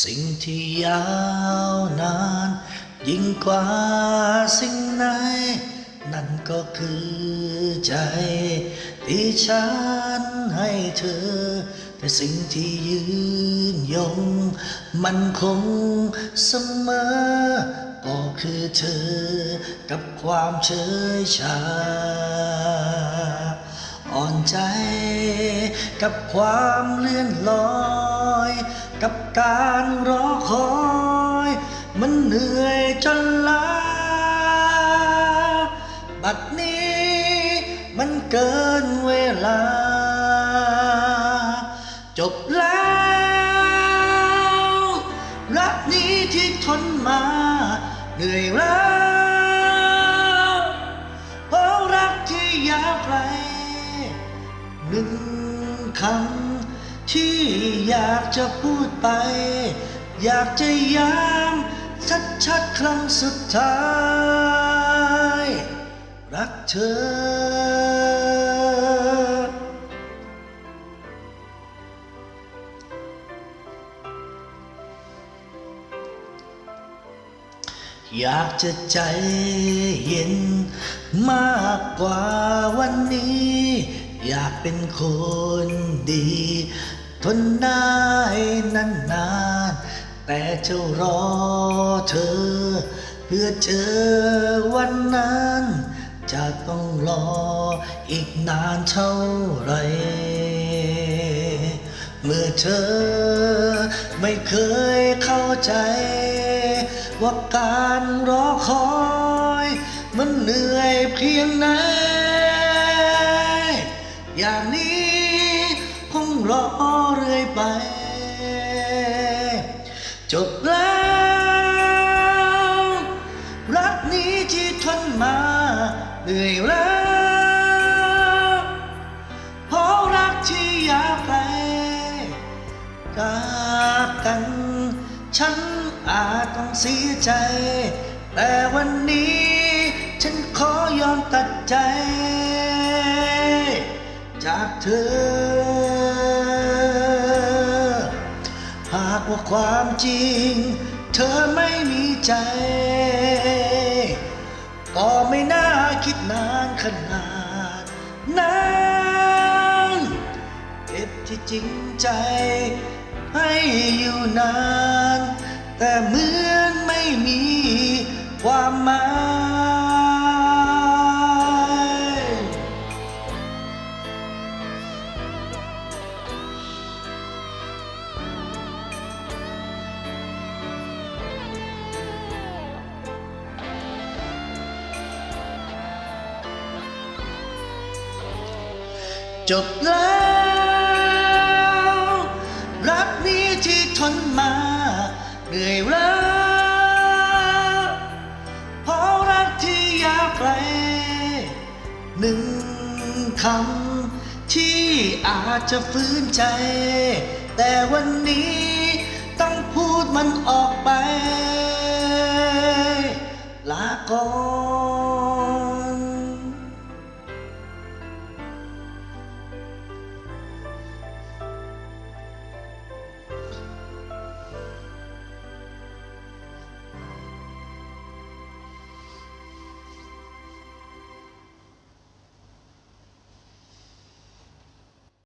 สิ่งที่ยาวนาน ยิ่งกว่าสิ่งไหน นั่นก็คือใจ ที่ฉันให้เธอ แต่สิ่งที่ยืนยง มันคงเสมอ ก็คือเธอกับความเฉยชา อ่อนใจ กับความเลื่อนลอย กับการรอคอย มันเหนื่อยจนล้าบัดนี้มันเกินเวลา จบแล้ว รักนี้ที่ทนมา เหนื่อยแล้ว หนึ่งคำที่อยากจะพูดไป อยากจะย้ำชัดๆครั้งสุดท้าย รักเธออยากจะใจเย็นมากกว่าวันนี้ อยากเป็นคนดี ทนได้นานๆแต่จะรอเธอ เพื่อเจอวันนั้น จะต้องรออีกนานเท่าไร เมื่อเธอไม่เคยเข้าใจ ว่าการรอคอย มันเหนื่อยเพียงไหน อย่างนี้คงรอเรื่อยไป จบแล้ว รักนี้ที่ทนมาเหนื่อยแล้วเพราะรักที่อยากไปจากกัน ฉันอาจต้องเสียใจ แต่วันนี้ ฉันขอยอมตัดใจ จากเธอ หากว่าความจริง เธอไม่มีใจ ก็ไม่น่าคิดนานขนาดนั้นเก็บที่จริงใจ ให้อยู่นาน แต่เหมือนไม่มีความหมาย จบแล้ว รักนี้ที่ทนมาเหนื่อยแล้วเพราะรักที่ยาวไกลหนึ่งคำที่อาจจะฟื้นใจ แต่วันนี้ต้องพูดมันออกไป ลาก่อน